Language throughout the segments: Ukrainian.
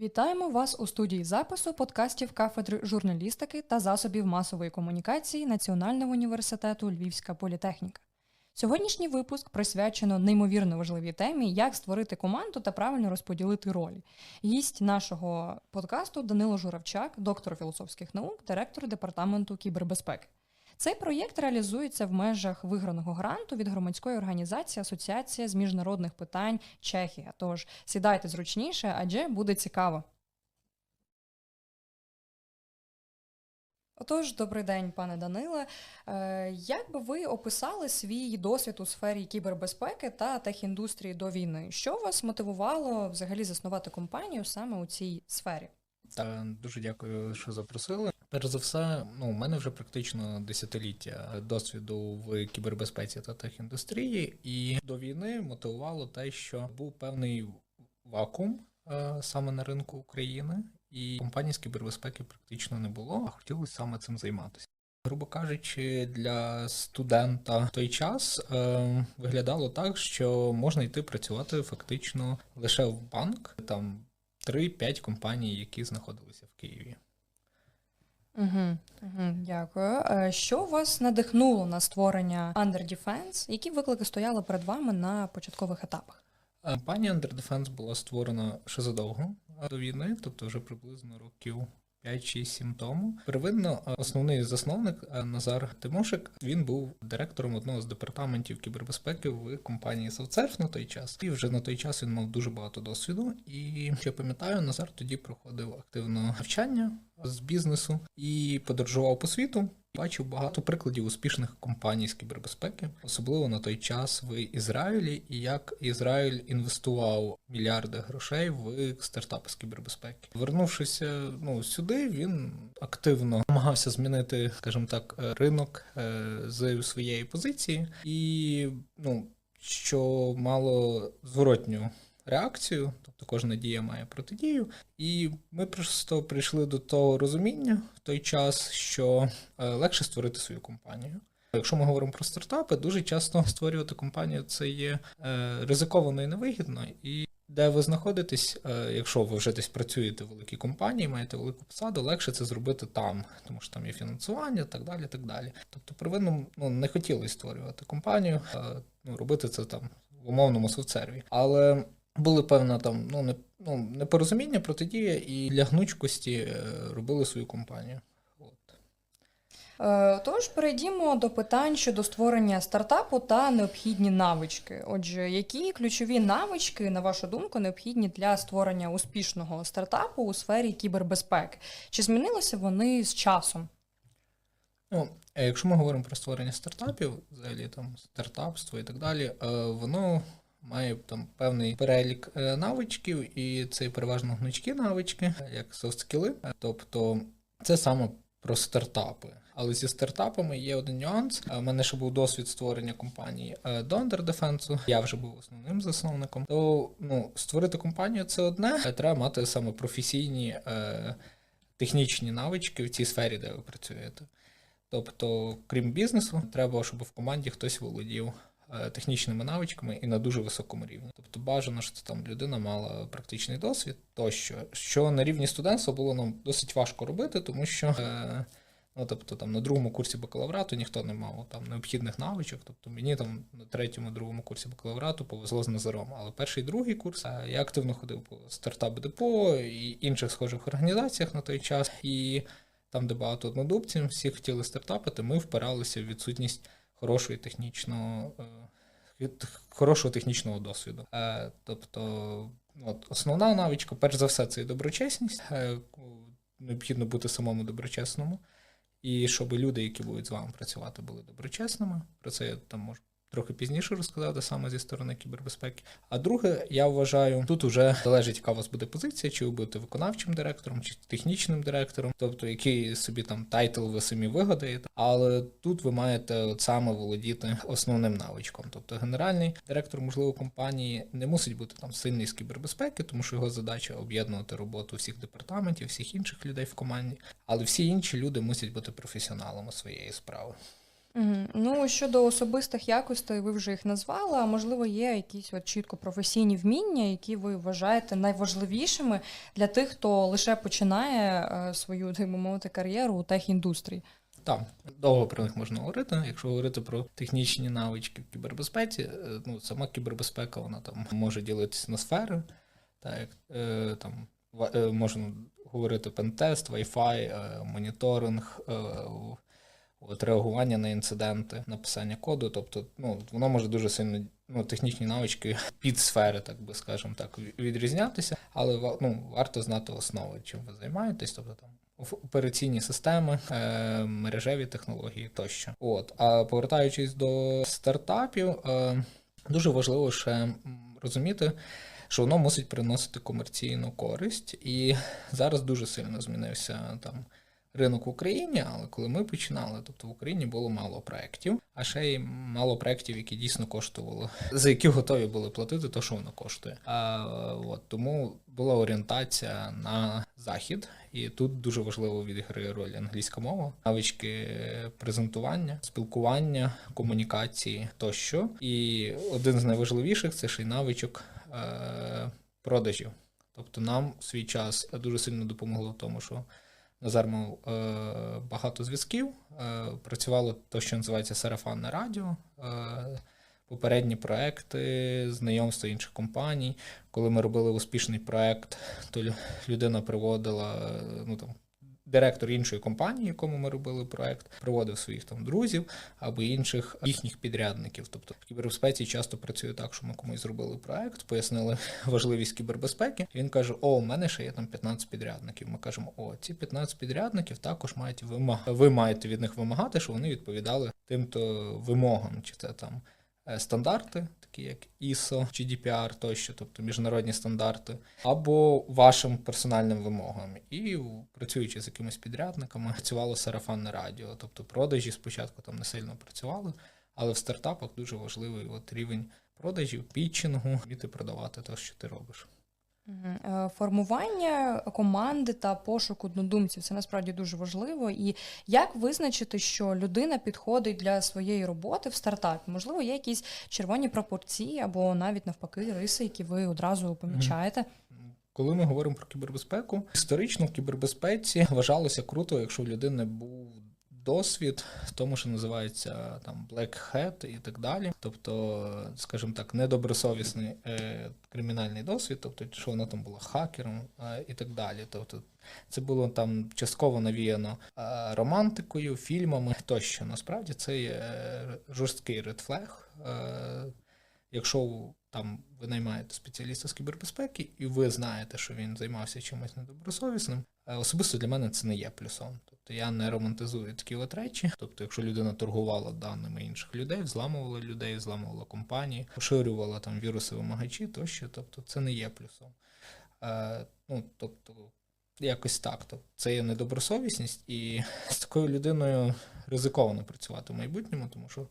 Вітаємо вас у студії запису подкастів кафедри журналістики та засобів масової комунікації Національного університету Львівська політехніка. Сьогоднішній випуск присвячено неймовірно важливій темі, як створити команду та правильно розподілити ролі. Гість нашого подкасту Данило Журавчак, доктор філософських наук, директор департаменту кібербезпеки. Цей проєкт реалізується в межах виграного гранту від громадської організації Асоціація з міжнародних питань Чехія. Тож сідайте зручніше, адже буде цікаво. Отож, добрий день, пане Даниле. Е, Як би ви описали свій досвід у сфері кібербезпеки та техіндустрії до війни? Що вас мотивувало взагалі заснувати компанію саме у цій сфері? Та дуже дякую, що запросили. Перш за все, ну у мене вже практично десятиліття досвіду в кібербезпеці та техіндустрії, і до війни мотивувало те, що був певний вакуум е, саме на ринку України, і компаній з кібербезпеки практично не було, а хотілося саме цим займатися. Грубо кажучи, для студента в той час е, виглядало так, що можна йти працювати фактично лише в банк, там 3-5 компаній, які знаходилися в Києві. Угу, угу, дякую. Е, Що вас надихнуло на створення Under Defense? Які виклики стояли перед вами на початкових етапах? Компанія Under Defense була створена ще задовго до війни, тобто вже приблизно років 5-6-7 тому. Первинно е, основний засновник е, Назар Тимошик він був директором одного з департаментів кібербезпеки в компанії SoftServe на той час. І вже на той час він мав дуже багато досвіду. І що я пам'ятаю, Назар тоді проходив активно навчання з бізнесу і подорожував по світу. Бачив багато прикладів успішних компаній з кібербезпеки, особливо на той час в Ізраїлі, і як Ізраїль інвестував мільярди грошей в стартапи з кібербезпеки. Вернувшися ну сюди, він активно намагався змінити, скажімо так, ринок е, з своєї позиції, і ну що мало зворотню реакцію, тобто кожна дія має протидію. І ми просто прийшли до того розуміння в той час, що е, легше створити свою компанію. Якщо ми говоримо про стартапи, дуже часто створювати компанію це є е, ризиковано і невигідно. І де ви знаходитесь, е, якщо ви вже десь працюєте в великій компанії, маєте велику посаду, легше це зробити там, тому що там є фінансування, так далі. так далі. Тобто, первинно ну, не хотілося створювати компанію, ну, робити це там в умовному соцсерві. Але були певна там ну не ну непорозуміння, протидія і для гнучкості е, робили свою компанію. Е, Тож перейдімо до питань щодо створення стартапу та необхідні навички. Отже, які ключові навички, на вашу думку, необхідні для створення успішного стартапу у сфері кібербезпеки? Чи змінилися вони з часом? Ну, якщо ми говоримо про створення стартапів, взагалі там стартапство і так далі, е, воно має там певний перелік е, навичків, і це переважно гнучкі навички, як софт-скіли. Тобто це саме про стартапи. Але зі стартапами є один нюанс. У мене ще був досвід створення компанії е, до Under Defense, Я вже був основним засновником. То ну, створити компанію це одне, а треба мати саме професійні е, технічні навички в цій сфері, де ви працюєте. Тобто, крім бізнесу, треба, щоб в команді хтось володів е, технічними навичками і на дуже високому рівні. Тобто бажано, що там людина мала практичний досвід, тощо, що на рівні студентства було ну, досить важко робити, тому що. Е, Ну, тобто там на другому курсі бакалаврату ніхто не мав там необхідних навичок. Тобто мені там на третьому, другому курсі бакалаврату повезло з Назаром. Але перший другий курс е, я активно ходив по стартап-депо і інших схожих організаціях на той час. І там, де багато однодубців, всі хотіли стартапити, ми впиралися в відсутність хорошої технічного, від хорошого технічного досвіду. Е, тобто, от основна навичка, перш за все, це і доброчесність. Необхідно бути самому доброчесному. І щоб люди, які будуть з вами працювати, були доброчесними. Про це я там можу трохи пізніше розказати саме зі сторони кібербезпеки. А друге, я вважаю, тут вже залежить, яка у вас буде позиція, чи ви будете виконавчим директором, чи технічним директором, тобто який собі там тайтл ви самі вигадаєте. Але тут ви маєте от саме володіти основним навичком. Тобто генеральний директор, можливо, компанії не мусить бути там сильний з кібербезпеки, тому що його задача об'єднувати роботу всіх департаментів, всіх інших людей в команді. Але всі інші люди мусять бути професіоналами своєї справи. Ну, щодо особистих якостей, ви вже їх назвали, а можливо, є якісь от чітко професійні вміння, які ви вважаєте найважливішими для тих, хто лише починає е, свою, так би мовити, кар'єру у техіндустрії. Так, довго про них можна говорити. Якщо говорити про технічні навички в кібербезпеці, е, ну сама кібербезпека вона там може ділитися на сфери, так е, там е, можна говорити пентест, Wi-Fi, моніторинг, от реагування на інциденти, написання коду. Тобто, ну воно може дуже сильно ну, технічні навички під сфери, так би скажемо так, відрізнятися, але ну, варто знати основи, чим ви займаєтесь, тобто там операційні системи, е, мережеві технології тощо. От, а повертаючись до стартапів, е, дуже важливо ще розуміти. Що воно мусить приносити комерційну користь, і зараз дуже сильно змінився там ринок в Україні, але коли ми починали, тобто в Україні було мало проєктів, а ще й мало проєктів, які дійсно коштували, за які готові були платити те, що воно коштує. А, от, тому була орієнтація на захід, і тут дуже важливо відіграє роль англійська мова, навички презентування, спілкування, комунікації тощо. І один з найважливіших це ще й навичок е, продажів. Тобто нам свій час дуже сильно допомогло в тому, що Назар мав е, багато зв'язків, е, працювало те, що називається сарафанне радіо, е, попередні проекти, знайомства інших компаній. Коли ми робили успішний проект, то лю- людина приводила ну, там, директор іншої компанії, якому ми робили проект, приводив своїх там друзів або інших їхніх підрядників. Тобто в кібербезпеці часто працює так, що ми комусь зробили проект, пояснили важливість кібербезпеки. Він каже: О, у мене ще є там 15 підрядників. Ми кажемо, о, ці 15 підрядників також мають вимаг... Ви маєте від них вимагати, щоб вони відповідали тим-то вимогам, чи це там стандарти, такі як ISO, GDPR тощо, тобто міжнародні стандарти, або вашим персональним вимогам. І працюючи з якимись підрядниками, працювало сарафанне радіо. Тобто продажі спочатку там не сильно працювали, але в стартапах дуже важливий от рівень продажів, пітчингу, вміти продавати те, що ти робиш. Е, Формування команди та пошук однодумців це насправді дуже важливо. І як визначити, що людина підходить для своєї роботи в стартапі? Можливо, є якісь червоні пропорції або навіть навпаки риси, які ви одразу помічаєте. Коли ми говоримо про кібербезпеку, історично в кібербезпеці вважалося круто, якщо в людини був досвід в тому, що називається там Black Hat і так далі. Тобто, скажімо так, недобросовісний е, кримінальний досвід, тобто, що вона там була хакером е, і так далі. Тобто, це було там частково навіяно е, романтикою, фільмами тощо. Насправді це є е, жорсткий редфлег. Е, якщо там ви наймаєте спеціаліста з кібербезпеки, і ви знаєте, що він займався чимось недобросовісним. е, Особисто для мене це не є плюсом. Тобто я не романтизую такі от речі. Тобто, якщо людина торгувала даними інших людей, взламувала людей, взламувала компанії, поширювала там віруси вимагачі, тощо, тобто це не є плюсом. Е, ну, тобто, якось так. Тобто, це є недобросовісність, і з такою людиною ризиковано працювати в майбутньому, тому що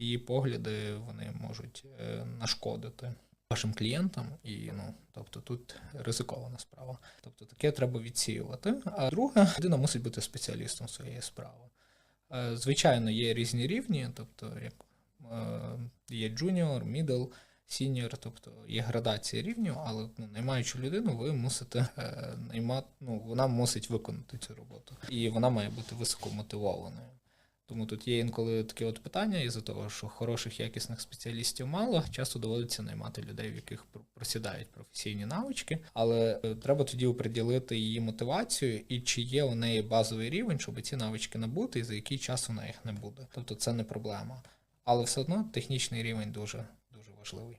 її погляди вони можуть е, нашкодити вашим клієнтам, і ну тобто тут ризикована справа. Тобто таке треба відсіювати. А друге, людина мусить бути спеціалістом своєї справи. Е, Звичайно, є різні рівні, тобто як е, є джуніор, мідл, сіньор, тобто є градація рівнів, але ну, наймаючи людину, ви мусите наймати, ну вона мусить виконати цю роботу, і вона має бути високо мотивованою. Тому тут є інколи таке от питання, із-за того, що хороших якісних спеціалістів мало, часто доводиться наймати людей, в яких просідають професійні навички, але е, треба тоді оприділити її мотивацію і чи є у неї базовий рівень, щоб ці навички набути, і за який час вона їх не буде. Тобто це не проблема. Але все одно технічний рівень дуже дуже важливий.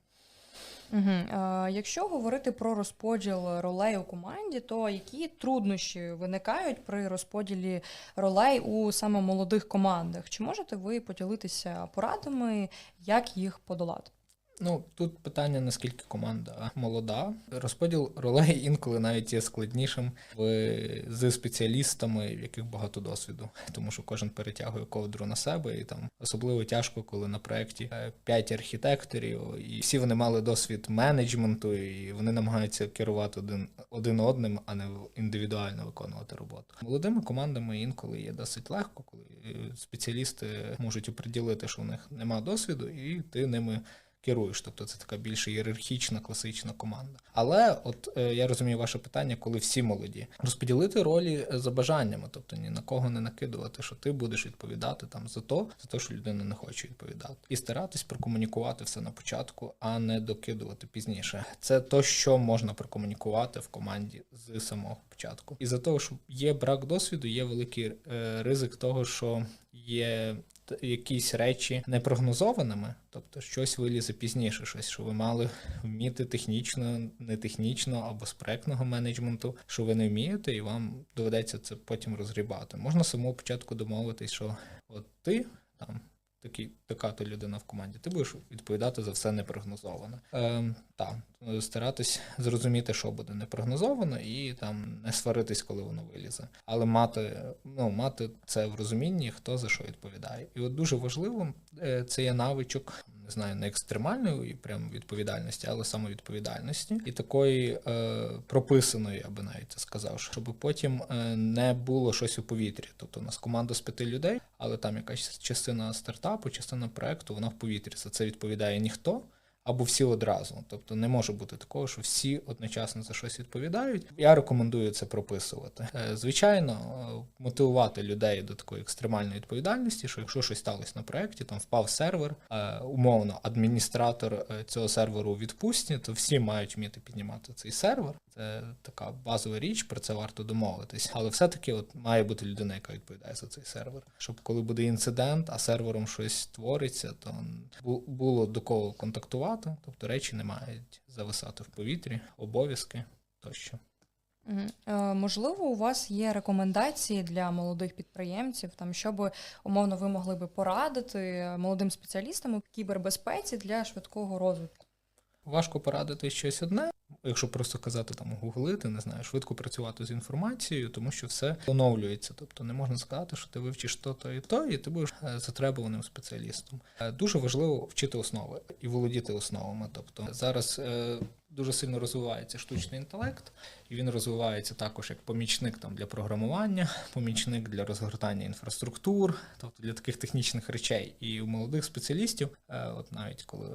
Угу. А, якщо говорити про розподіл ролей у команді, то які труднощі виникають при розподілі ролей у саме молодих командах? Чи можете ви поділитися порадами, як їх подолати? Ну тут питання наскільки команда молода. Розподіл ролей інколи навіть є складнішим в з спеціалістами, в яких багато досвіду, тому що кожен перетягує ковдру на себе, і там особливо тяжко, коли на проєкті е, п'ять архітекторів, і всі вони мали досвід менеджменту, і вони намагаються керувати один один одним, а не індивідуально виконувати роботу. Молодими командами інколи є досить легко, коли спеціалісти можуть оприділити, що в них немає досвіду, і ти ними керуєш. Тобто це така більш ієрархічна, класична команда. Але от е, я розумію ваше питання, коли всі молоді, розподілити ролі за бажаннями, тобто ні на кого не накидувати, що ти будеш відповідати там за то, за те, що людина не хоче відповідати, і старатись прокомунікувати все на початку, а не докидувати пізніше. Це то, що можна прокомунікувати в команді з самого початку. І за того, що є брак досвіду, є великий е, ризик того, що є якісь речі непрогнозованими, тобто щось вилізе пізніше, щось, що ви мали вміти технічно, не технічно або з проектного менеджменту, що ви не вмієте, і вам доведеться це потім розгрібати. Можна самого початку домовитись, що от ти такий, така то людина в команді, ти будеш відповідати за все непрогнозоване. Е, Так, старатись зрозуміти, що буде непрогнозовано, і там не сваритись, коли воно вилізе. Але мати ну, мати це в розумінні, хто за що відповідає. І от дуже важливо е, це є навичок знаю, не екстремальної прям відповідальності, але самовідповідальності і такої е, прописаної, я би навіть сказав, щоб потім е, не було щось у повітрі. Тобто у нас команда з п'яти людей, але там якась частина стартапу, частина проекту, вона в повітрі. За це відповідає ніхто або всі одразу. Тобто не може бути такого, що всі одночасно за щось відповідають. Я рекомендую це прописувати. Е, звичайно, е, мотивувати людей до такої екстремальної відповідальності, що якщо щось сталося на проєкті, там впав сервер, е, умовно, адміністратор цього серверу у відпустці, то всі мають вміти піднімати цей сервер. Це така базова річ, про це варто домовитись. Але все-таки от має бути людина, яка відповідає за цей сервер. Щоб коли буде інцидент, а сервером щось твориться, то було до кого контактувати, тобто речі не мають зависати в повітрі, обов'язки тощо. Е, можливо, у вас є рекомендації для молодих підприємців, там щоб умовно ви могли би порадити молодим спеціалістам у кібербезпеці для швидкого розвитку. Важко порадити щось одне, якщо просто казати там гуглити, не знаю, швидко працювати з інформацією, тому що все оновлюється. Тобто не можна сказати, що ти вивчиш то, то і то, і ти будеш е, затребуваним спеціалістом. Е, дуже важливо вчити основи і володіти основами. Тобто зараз е, дуже сильно розвивається штучний інтелект, і він розвивається також як помічник там для програмування, помічник для розгортання інфраструктур, тобто для таких технічних речей. І у молодих спеціалістів, от навіть коли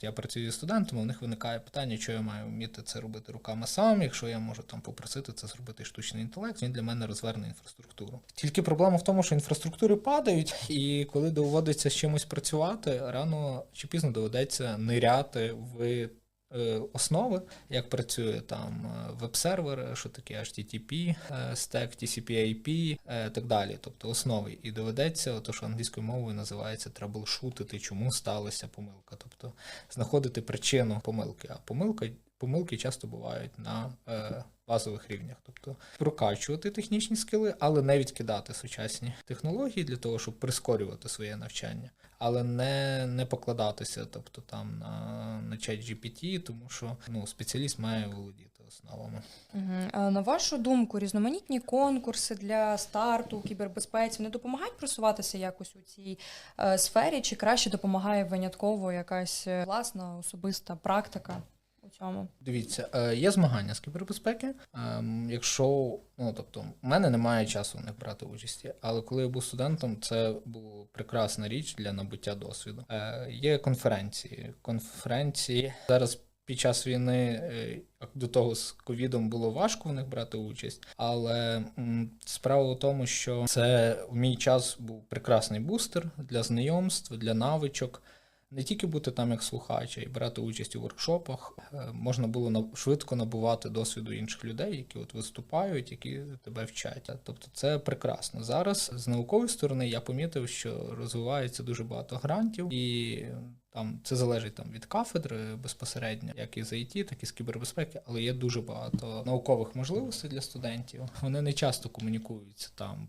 я працюю зі студентами, у них виникає питання, що я маю вміти це робити руками сам, якщо я можу там попросити це зробити штучний інтелект, він для мене розверне інфраструктуру. Тільки проблема в тому, що інфраструктури падають, і коли доводиться з чимось працювати, рано чи пізно доведеться ниряти в. Е, основи, як працює там е, веб-сервер, що таке HTTP, стек, TCP-IP так далі. Тобто основи. І доведеться, то що англійською мовою називається траблшутити, чому сталася помилка. Тобто знаходити причину помилки. А помилка помилки часто бувають на е, базових рівнях, тобто прокачувати технічні скили, але не відкидати сучасні технології для того, щоб прискорювати своє навчання, але не не покладатися, тобто там на на чат GPT, тому що ну, спеціаліст має володіти основами. Угу. На вашу думку, різноманітні конкурси для старту кібербезпеці не допомагають просуватися якось у цій е, сфері, чи краще допомагає винятково якась е, власна особиста практика? У цьому? Дивіться, е, є змагання з кібербезпеки. Ем, якщо ну тобто, у мене немає часу в них брати участі, але коли я був студентом, це була прекрасна річ для набуття досвіду. Е, є конференції. Конференції зараз. Під час війни е, до того з ковідом було важко в них брати участь, але справа в тому, що це в мій час був прекрасний бустер для знайомств, для навичок не тільки бути там як слухач, а й брати участь у воркшопах. Е, можна було швидко набувати досвіду інших людей, які от виступають, які тебе вчать. Тобто це прекрасно. Зараз з наукової сторони я помітив, що розвивається дуже багато грантів, і там це залежить там від кафедри безпосередньо, як і з IT, так і з кібербезпеки, але є дуже багато наукових можливостей для студентів. Вони не часто комунікуються там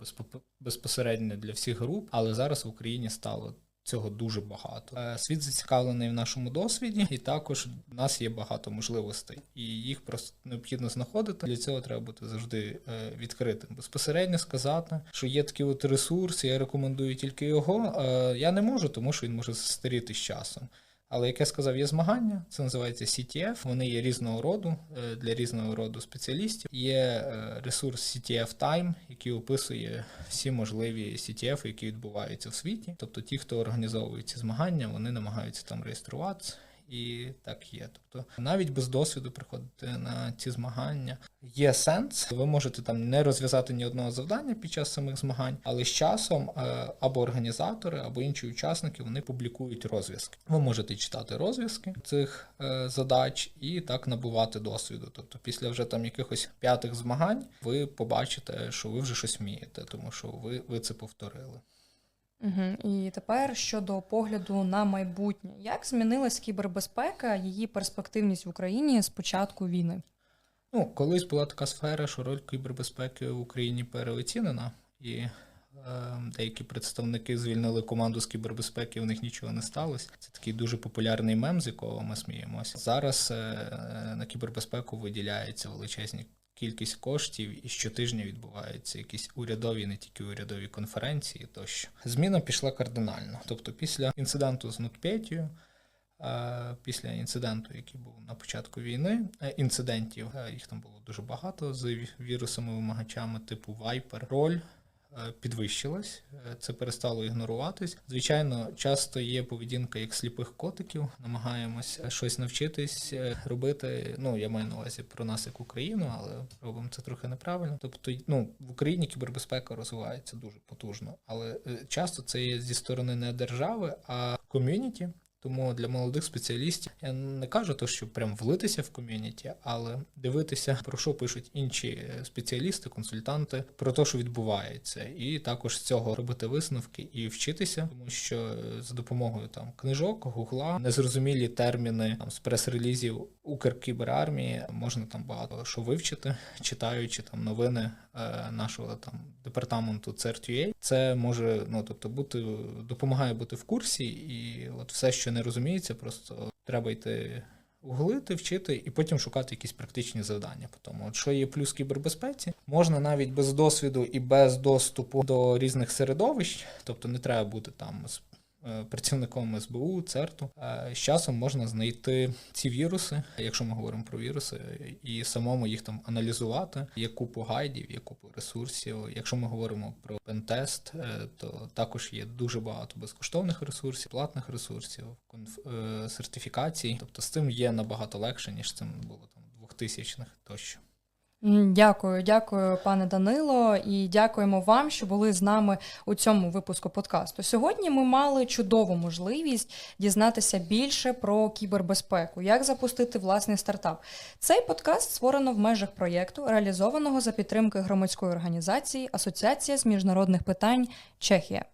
безпосередньо для всіх груп, але зараз в Україні стало цього дуже багато. Е, Світ зацікавлений в нашому досвіді, і також в нас є багато можливостей, і їх просто необхідно знаходити. Для цього треба бути завжди е, відкритим. Безпосередньо сказати, що є такий от ресурс, я рекомендую тільки його. е, Я не можу, тому що він може застаріти з часом. Але як я сказав, є змагання, це називається CTF. Вони є різного роду е, для різного роду спеціалістів. Є е, ресурс CTF Time, який описує всі можливі CTF, які відбуваються в світі. Тобто ті, хто організовує ці змагання, вони намагаються там реєструватися. І так є. Тобто навіть без досвіду приходити на ці змагання є сенс. Ви можете там не розв'язати ні одного завдання під час самих змагань, але з часом е, або організатори, або інші учасники вони публікують розв'язки. Ви можете читати розв'язки цих е, задач і так набувати досвіду. Тобто, після вже там якихось п'ятих змагань ви побачите, що ви вже щось вмієте, тому що ви, ви це повторили. Угу. І тепер щодо погляду на майбутнє, як змінилась кібербезпека, її перспективність в Україні з початку війни? Ну, колись була така сфера, що роль кібербезпеки в Україні переоцінена, і е, деякі представники звільнили команду з кібербезпеки, у них нічого не сталося. Це такий дуже популярний мем, з якого ми сміємося. Зараз е, на кібербезпеку виділяється величезні кількість коштів, і щотижня відбуваються якісь урядові, не тільки урядові конференції. Тощо зміна пішла кардинально. Тобто, після інциденту з Нутпетію, е, після інциденту, який був на початку війни, е, інцидентів е, їх там було дуже багато з вірусами-вимагачами типу Viper, роль. Е, Підвищилась, е, це перестало ігноруватись. Звичайно, часто є поведінка як сліпих котиків. Намагаємось щось навчитись е, робити. Ну я маю на увазі про нас як Україну, але робимо це трохи неправильно. Тобто, ну в Україні кібербезпека розвивається дуже потужно, але е, часто це є зі сторони не держави, а ком'юніті. Тому для молодих спеціалістів я не кажу то, що прям влитися в ком'юніті, але дивитися про що пишуть інші е, спеціалісти, консультанти, про те, що відбувається, і також з цього робити висновки і вчитися, тому що е, за допомогою там книжок, гугла, незрозумілі терміни там з прес-релізів Укркіберармії можна там багато що вивчити, читаючи там новини е, нашого там департаменту CERT.ua. Це може ну тобто бути допомагає бути в курсі, і от все, що не розуміється, просто треба йти углити, вчити і потім шукати якісь практичні завдання. По тому, що є плюс кібербезпеці, можна навіть без досвіду і без доступу до різних середовищ, тобто не треба бути там з працівником СБУ, ЦЕРТу. Е, З часом можна знайти ці віруси, якщо ми говоримо про віруси, і самому їх там аналізувати. Є купу гайдів, є купу ресурсів. Якщо ми говоримо про пентест, е, то також є дуже багато безкоштовних ресурсів, платних ресурсів, конф- е, сертифікацій. Тобто з цим є набагато легше, ніж цим було там 2000-х тощо. Дякую, дякую, пане Данило, і дякуємо вам, що були з нами у цьому випуску подкасту. Сьогодні ми мали чудову можливість дізнатися більше про кібербезпеку, як запустити власний стартап. Цей подкаст створено в межах проєкту, реалізованого за підтримки громадської організації Асоціація з міжнародних питань Чехія.